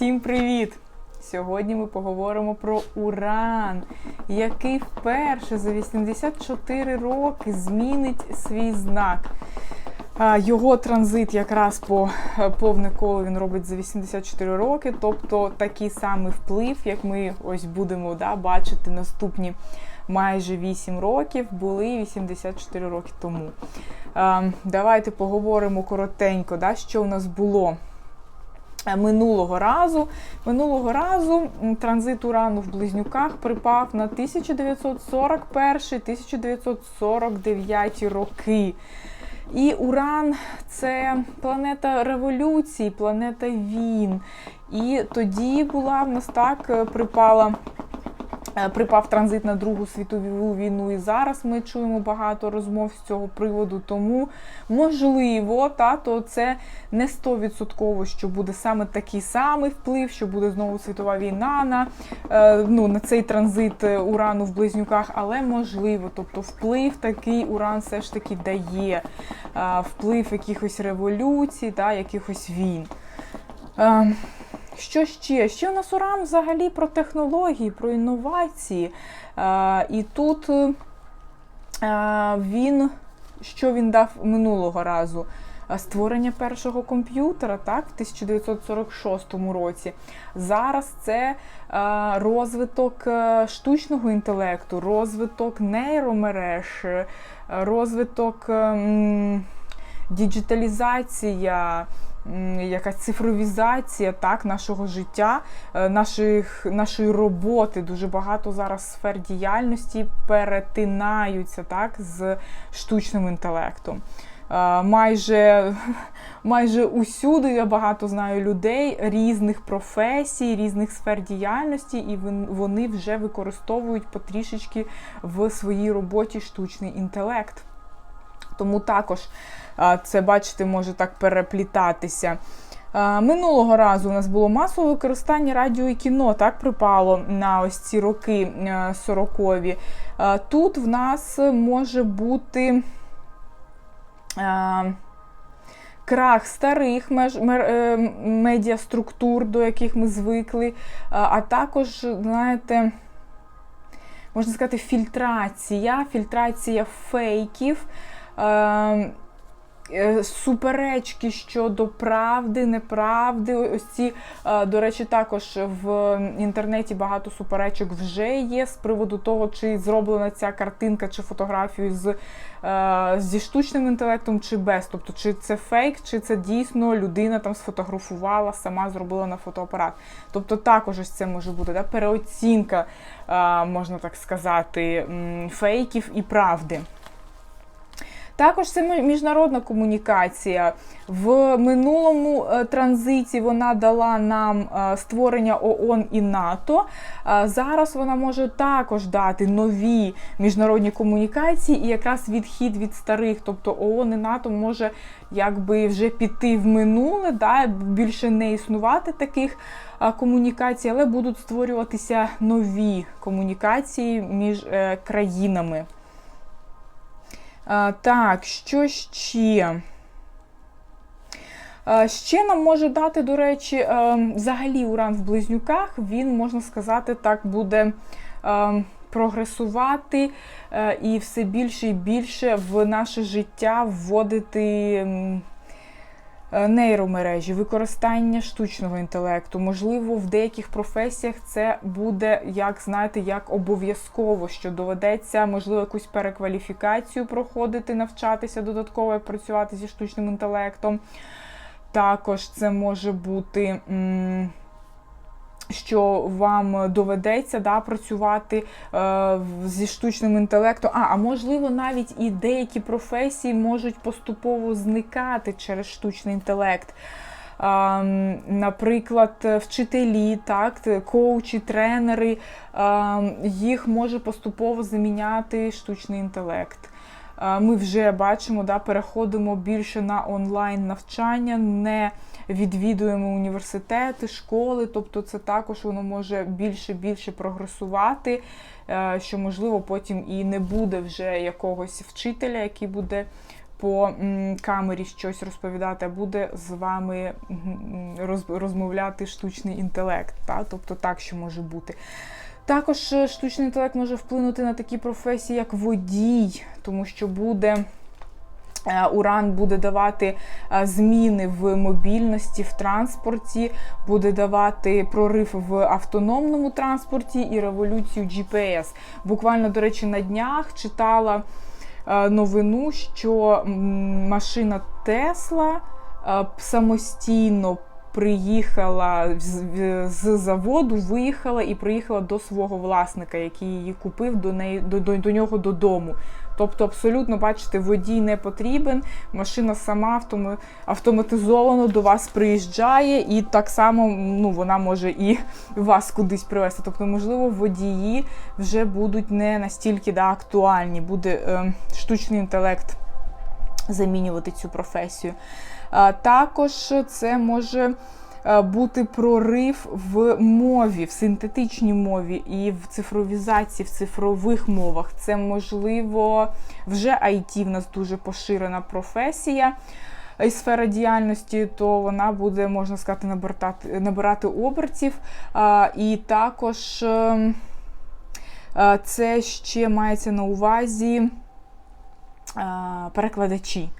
Всім привіт! Сьогодні ми поговоримо про Уран, який вперше за 84 роки змінить свій знак. Його транзит якраз по повне коло він робить за 84 роки, тобто такий самий вплив, як ми ось будемо да, бачити наступні майже 8 років, були 84 роки тому. Давайте поговоримо коротенько, да, що у нас було. Е, Минулого разу минулого разу транзит урану в близнюках припав на 1941-1949 роки. І Уран це планета революції, планета війн. І тоді була в нас так е, припала. Е, Припав транзит на Другу світову війну, і зараз ми чуємо багато розмов з цього приводу. Тому можливо, та то це не 100%, що буде саме такий самий вплив, що буде знову світова війна на е, ну, на цей транзит е, урану в близнюках, але можливо, тобто вплив такий уран все ж таки дає вплив якихось революцій, та якихось війн. Що ще? Ще у нас уран взагалі про технології, про інновації. І тут е, він, що він дав минулого разу? Створення першого комп'ютера так, в 1946 році. Зараз це е, розвиток е, штучного інтелекту, розвиток нейромереж, розвиток е, м, діджиталізація, якась цифровізація так, нашого життя, е, наших, нашої роботи. Дуже багато зараз сфер діяльності перетинаються так, з штучним інтелектом. Е, Майже, майже усюди я багато знаю людей різних професій, різних сфер діяльності, і вони вже використовують потрішечки в своїй роботі штучний інтелект. Тому також це, бачите, може так переплітатися. Минулого разу у нас було масове використання радіо і кіно, так припало на ось ці роки е, 40-ві. Тут в нас може бути крах старих меж, е, медіаструктур, до яких ми звикли, а також, знаєте, можна сказати, фільтрація, фільтрація фейків. Е, е, Суперечки щодо правди, неправди. Ось ці, е, до речі, також в інтернеті багато суперечок вже є з приводу того, чи зроблена ця картинка чи фотографію з, е, зі штучним інтелектом, чи без. Тобто, чи це фейк, чи це дійсно людина там сфотографувала, сама зробила на фотоапарат. Тобто, також ось це може бути да, переоцінка, можна так сказати, фейків і правди. Також це міжнародна комунікація. В минулому е, транзиті вона дала нам е, створення ООН і НАТО. Е, Зараз вона може також дати нові міжнародні комунікації і якраз відхід від старих, тобто ООН і НАТО може якби вже піти в минуле, да, більше не існувати таких комунікацій, але будуть створюватися нові комунікації між країнами. А, так, що ще? Ще нам може дати, до речі, взагалі уран в близнюках, він, можна сказати, так буде прогресувати і все більше і більше в наше життя вводити. Е, Нейромережі, використання штучного інтелекту. Можливо, в деяких професіях це буде, як знаєте, як обов'язково, що доведеться, можливо, якусь перекваліфікацію проходити, навчатися додатково і працювати зі штучним інтелектом. Також це може бути. м, що вам доведеться да, працювати е, зі штучним інтелектом. А, а можливо, навіть і деякі професії можуть поступово зникати через штучний інтелект. А, наприклад, вчителі, так, коучі, тренери, а, їх може поступово заміняти штучний інтелект. Ми вже бачимо, да, переходимо більше на онлайн навчання, не відвідуємо університети, школи, тобто це також воно може більше більше прогресувати, е, що можливо потім і не буде вже якогось вчителя, який буде по камері щось розповідати, а буде з вами розмовляти штучний інтелект. Та? Тобто так, що може бути. Також е, штучний інтелект може вплинути на такі професії, як водій, тому що буде. е, Уран буде давати е, зміни в мобільності, в транспорті, буде давати прорив в автономному транспорті і революцію GPS. Буквально, до речі, на днях читала новину, що машина Тесла самостійно приїхала з, заводу, виїхала і приїхала до свого власника, який її купив до неї до, до, до нього додому. Тобто, абсолютно, бачите, водій не потрібен, машина сама автоматизовано до вас приїжджає, і так само ну, вона може і вас кудись привезти. Тобто, можливо, водії вже будуть не настільки да, актуальні, буде е, штучний інтелект замінювати цю професію. А, Також це може бути прорив в мові, в синтетичній мові і в цифровізації, в цифрових мовах. Це можливо вже IT в нас дуже поширена професія. І сфера діяльності, то вона буде, можна сказати, набирати, набирати обертів. А, і також ем, е, це ще мається на увазі е, перекладачі.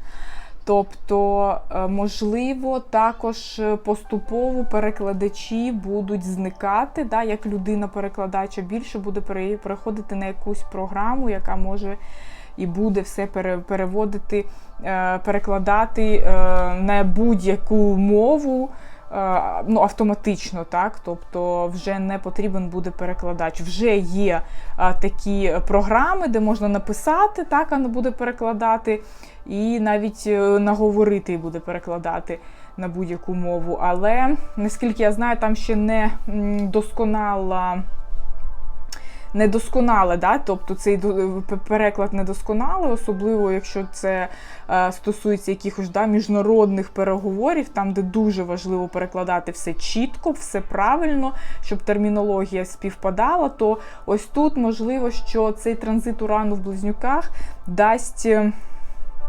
Тобто, е, можливо, також е, поступово перекладачі будуть зникати, да, як людина-перекладача більше буде пере- переходити на якусь програму, яка може і буде все пере- переводити, е, перекладати на будь-яку мову. Е, Ну, автоматично, так, тобто вже не потрібен буде перекладач. Вже є а, такі програми, де можна написати, так, воно буде перекладати, і навіть е, наговорити буде перекладати на будь-яку мову. Але наскільки я знаю, там ще не досконала. Недосконале, да? тобто цей переклад недосконалий, особливо якщо це е, стосується якихось да, міжнародних переговорів, там, де дуже важливо перекладати все чітко, все правильно, щоб термінологія співпадала, то ось тут можливо, що цей транзит урану в близнюках дасть. е,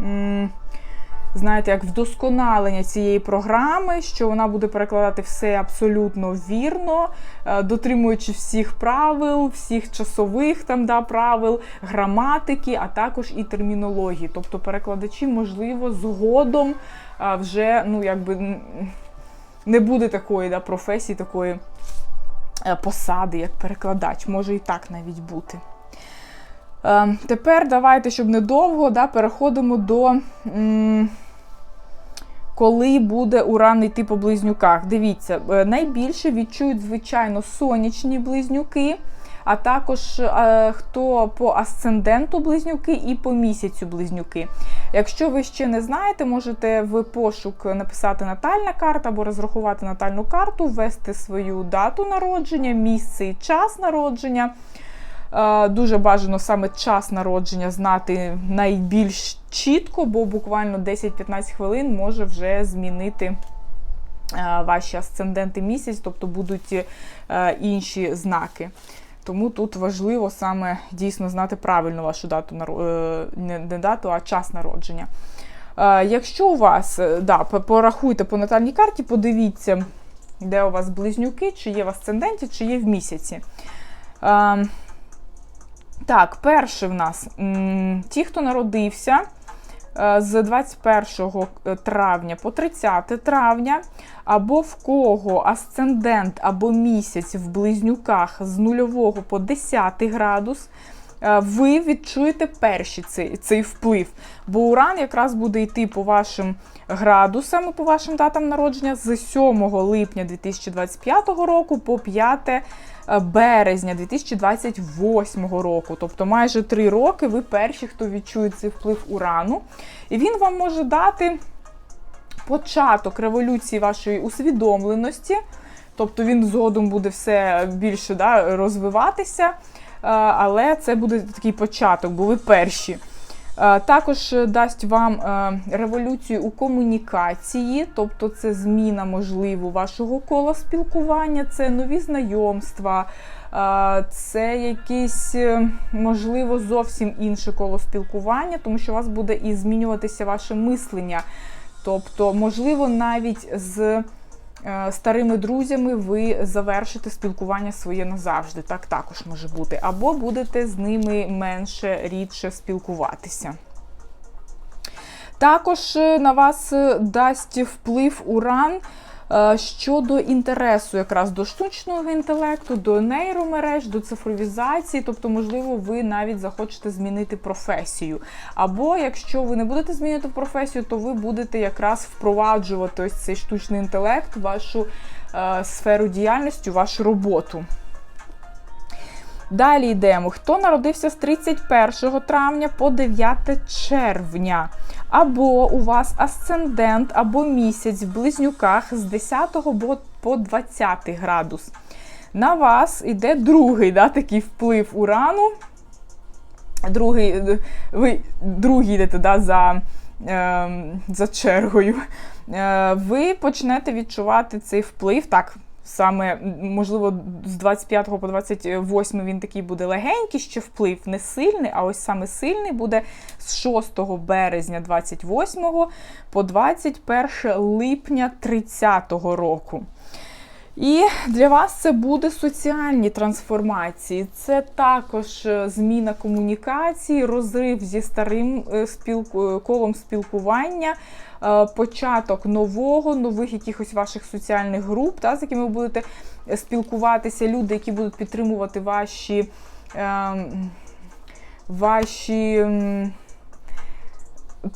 м, знаєте, як вдосконалення цієї програми, що вона буде перекладати все абсолютно вірно, е, дотримуючи всіх правил, всіх часових там да, правил, граматики, а також і термінології. Тобто перекладачі, можливо, згодом е, вже ну, якби, не буде такої да, професії, такої е, посади, як перекладач. Може і так навіть бути. Е, Тепер давайте, щоб недовго, да, переходимо до м, коли буде уран йти по близнюках. Дивіться, е, найбільше відчують, звичайно, сонячні близнюки, а також е, хто по асценденту близнюки і по місяцю близнюки. Якщо ви ще не знаєте, можете в пошук написати натальна карта або розрахувати натальну карту, ввести свою дату народження, місце і час народження. Е, Дуже бажано саме час народження знати найбільш чітко, бо буквально 10-15 хвилин може вже змінити е, ваші асценденти місяць, тобто будуть е, інші знаки. Тому тут важливо саме дійсно знати правильно вашу дату не дату, а час народження. Якщо у вас, да, порахуйте по натальній карті, подивіться, де у вас близнюки, чи є в асценденті, чи є в місяці. Е, так, перший в нас ті, хто народився е, з 21 травня по 30 травня, або в кого асцендент або місяць в близнюках з 0 по 10 градус. Е, Ви відчуєте перший цей, цей вплив. Бо уран якраз буде йти по вашим градусам, по вашим датам народження з 7 липня 2025 року по 5 е, березня 2028 року. Тобто майже 3 роки ви перші, хто відчує цей вплив урану. І він вам може дати початок революції вашої усвідомленості. Тобто він згодом буде все більше да, розвиватися, але це буде такий початок, бо ви перші. Е, Також е, дасть вам е, революцію у комунікації, тобто це зміна, можливо, вашого кола спілкування, це нові знайомства, е, це якесь, е, можливо, зовсім інше коло спілкування, тому що у вас буде і змінюватися ваше мислення. Тобто, можливо, навіть з е, старими друзями ви завершите спілкування своє назавжди. Так також може бути. Або будете з ними менше рідше спілкуватися. Також е, на вас е, дасть вплив уран е, щодо інтересу якраз до штучного інтелекту, до нейромереж, до цифровізації. Тобто, можливо, ви навіть захочете змінити професію. Або якщо ви не будете змінювати професію, то ви будете якраз впроваджувати ось цей штучний інтелект, вашу е, сферу діяльності, вашу роботу. Далі йдемо. Хто народився з 31 травня по 9 червня? Або у вас асцендент або місяць в близнюках з 10 по 20 градус. На вас йде другий да, такий вплив урану. Другий, ви другий йдете да, за, е, за чергою. Е, ви почнете відчувати цей вплив. Так, саме, можливо, з 25 по 28 він такий буде легенький, ще вплив не сильний, а ось саме сильний буде з 6 березня 28 по 21 липня 30 року. І для вас це буде соціальні трансформації. Це також е, зміна комунікації, розрив зі старим е, спілку- е, колом спілкування, початок нового, нових якихось ваших соціальних груп, та, з якими ви будете спілкуватися, люди, які будуть підтримувати ваші, ем, ваші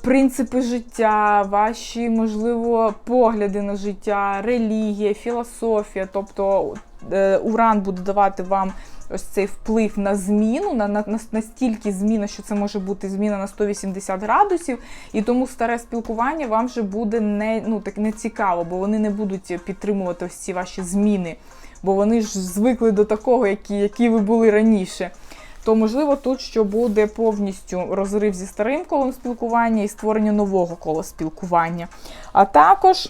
принципи життя, ваші, можливо, погляди на життя, релігія, філософія. Тобто е, Уран буде давати вам ось цей вплив на зміну, на, на, на настільки зміна, що це може бути зміна на 180 градусів, і тому старе спілкування вам вже буде не, ну, так, не цікаво, бо вони не будуть підтримувати ось ці ваші зміни, бо вони ж звикли до такого, які, які ви були раніше то можливо тут що буде повністю розрив зі старим колом спілкування і створення нового кола спілкування. А також.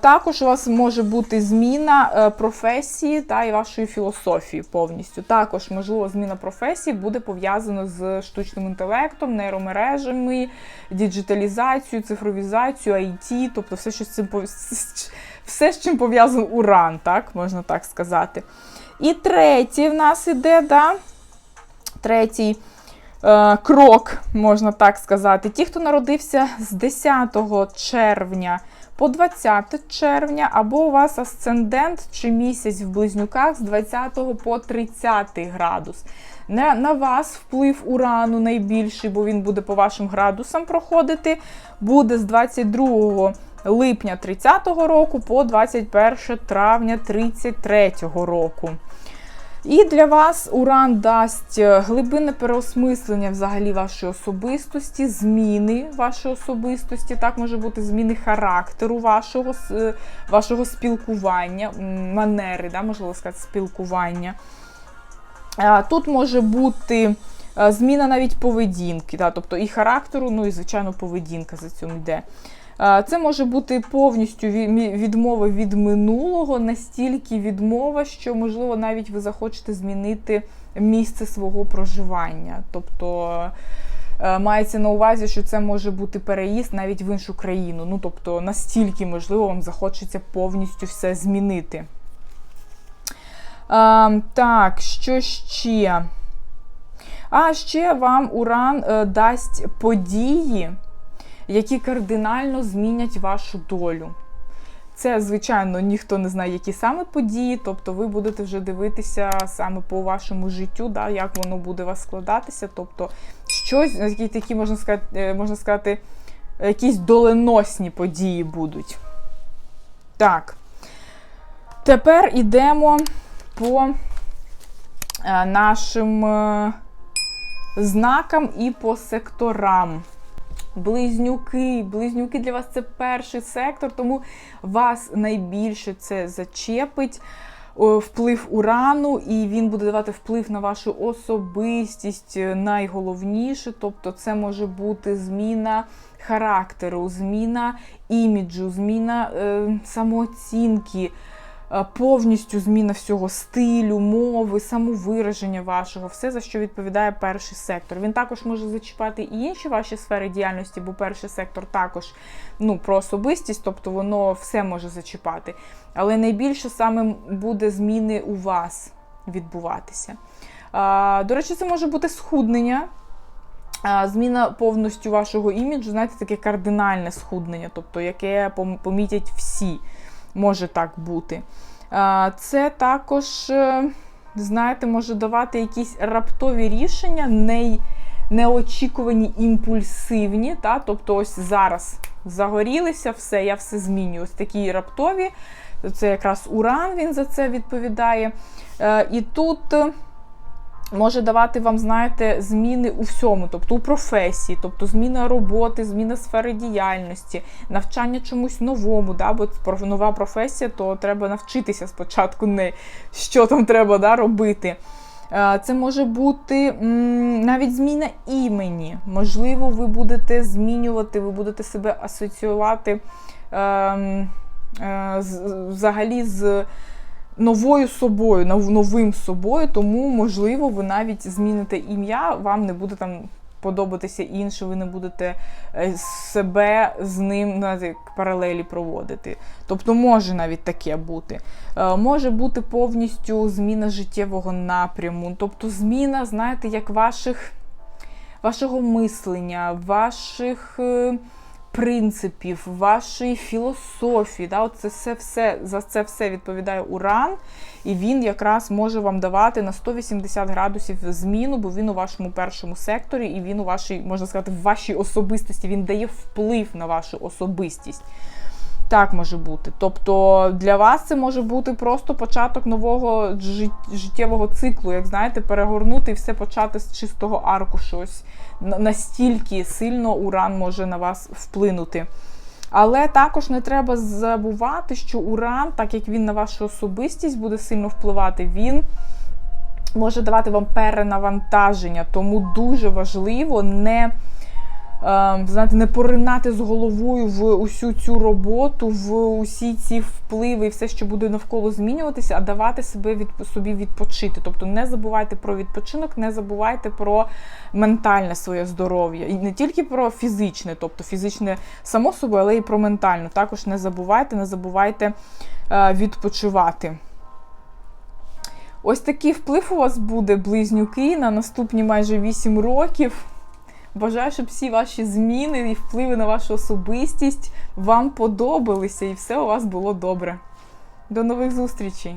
Також у вас може бути зміна е, професії та і вашої філософії повністю. Також, можливо, зміна професії буде пов'язана з штучним інтелектом, нейромережами, діджиталізацією, цифровізацією, IT, тобто все, що з цим все, з чим пов'язаний уран, так можна так сказати. І третій в нас іде, да? третій е, крок, можна так сказати. Ті, хто народився з 10 червня по 20 червня, або у вас асцендент чи місяць в близнюках з 20 по 30 градус. На, на вас вплив урану найбільший, бо він буде по вашим градусам проходити, буде з 22 липня 30-го року по 21 травня 33-го року. І для вас уран дасть глибинне переосмислення взагалі вашої особистості, зміни вашої особистості. Так може бути зміни характеру вашого, е, вашого спілкування, манери, да, можливо сказати, спілкування. Тут може бути е, зміна навіть поведінки, да, тобто і характеру, ну і, звичайно, поведінка за цим йде. Це може бути повністю ві- відмова від минулого, настільки відмова, що, можливо, навіть ви захочете змінити місце свого проживання. Тобто е, мається на увазі, що це може бути переїзд навіть в іншу країну. Ну, тобто, настільки, можливо, вам захочеться повністю все змінити. Так, що ще? А ще вам Уран е, дасть події, які кардинально змінять вашу долю. Це, звичайно, ніхто не знає, які саме події, тобто ви будете вже дивитися саме по вашому життю, да, як воно буде у вас складатися. Тобто, щось, які такі, можна сказати, е, можна сказати, якісь доленосні події будуть. Так. Тепер йдемо по е, нашим е, знакам і по секторам. Близнюки. Близнюки для вас це перший сектор, тому вас найбільше це зачепить. о, вплив урану, і він буде давати вплив на вашу особистість е, найголовніше. Тобто, це може бути зміна характеру, зміна іміджу, зміна е, самооцінки. Е, Повністю зміна всього стилю, мови, самовираження вашого, все за що відповідає перший сектор. Він також може зачіпати і інші ваші сфери діяльності, бо перший сектор також ну, про особистість, тобто воно все може зачіпати. Але найбільше саме буде зміни у вас відбуватися. До речі, це може бути схуднення. Зміна повністю вашого іміджу, знаєте, таке кардинальне схуднення, тобто яке помітять всі. Може так бути. Це також, е, знаєте, може давати якісь раптові рішення, не, неочікувані, імпульсивні. Та? Тобто, ось зараз загорілися, все, я все змінюю. Ось такі раптові. Це якраз уран він за це відповідає. Е, І тут. Може давати вам, знаєте, зміни у всьому, тобто у професії, тобто зміна роботи, зміна сфери діяльності, навчання чомусь новому, да, бо нова професія, то треба навчитися спочатку, не що там треба да, робити. Е, Це може бути навіть зміна імені. Можливо, ви будете змінювати, ви будете себе асоціювати ем, е, взагалі з новою собою, новим собою, тому, можливо, ви навіть зміните ім'я, вам не буде там подобатися інше, ви не будете е, себе з ним знаєте, паралелі проводити. Тобто може навіть таке бути. Е, Може бути повністю зміна життєвого напряму, тобто зміна, знаєте, як ваших, вашого мислення, ваших. Принципів, вашої філософії, да, от це все, все, за це все відповідає уран, і він якраз може вам давати на 180 градусів зміну, бо він у вашому першому секторі, і він у вашій, можна сказати, в вашій особистості, він дає вплив на вашу особистість. Так може бути. Тобто для вас це може бути просто початок нового життєвого циклу, як знаєте, перегорнути і все почати з чистого аркушу. Ось настільки сильно уран може на вас вплинути. Але також не треба забувати, що уран, так як він на вашу особистість буде сильно впливати, він може давати вам перенавантаження. Тому дуже важливо не знаєте, не поринати з головою в усю цю роботу, в усі ці впливи і все, що буде навколо змінюватися, а давати себе від собі відпочити. Тобто не забувайте про відпочинок, не забувайте про ментальне своє здоров'я. І не тільки про фізичне, тобто фізичне само собою, але і про ментальне. Також не забувайте, не забувайте е, відпочивати. Ось такий вплив у вас буде, близнюки, на наступні майже 8 років. Бажаю, щоб всі ваші зміни і впливи на вашу особистість вам подобалися і все у вас було добре. До нових зустрічей!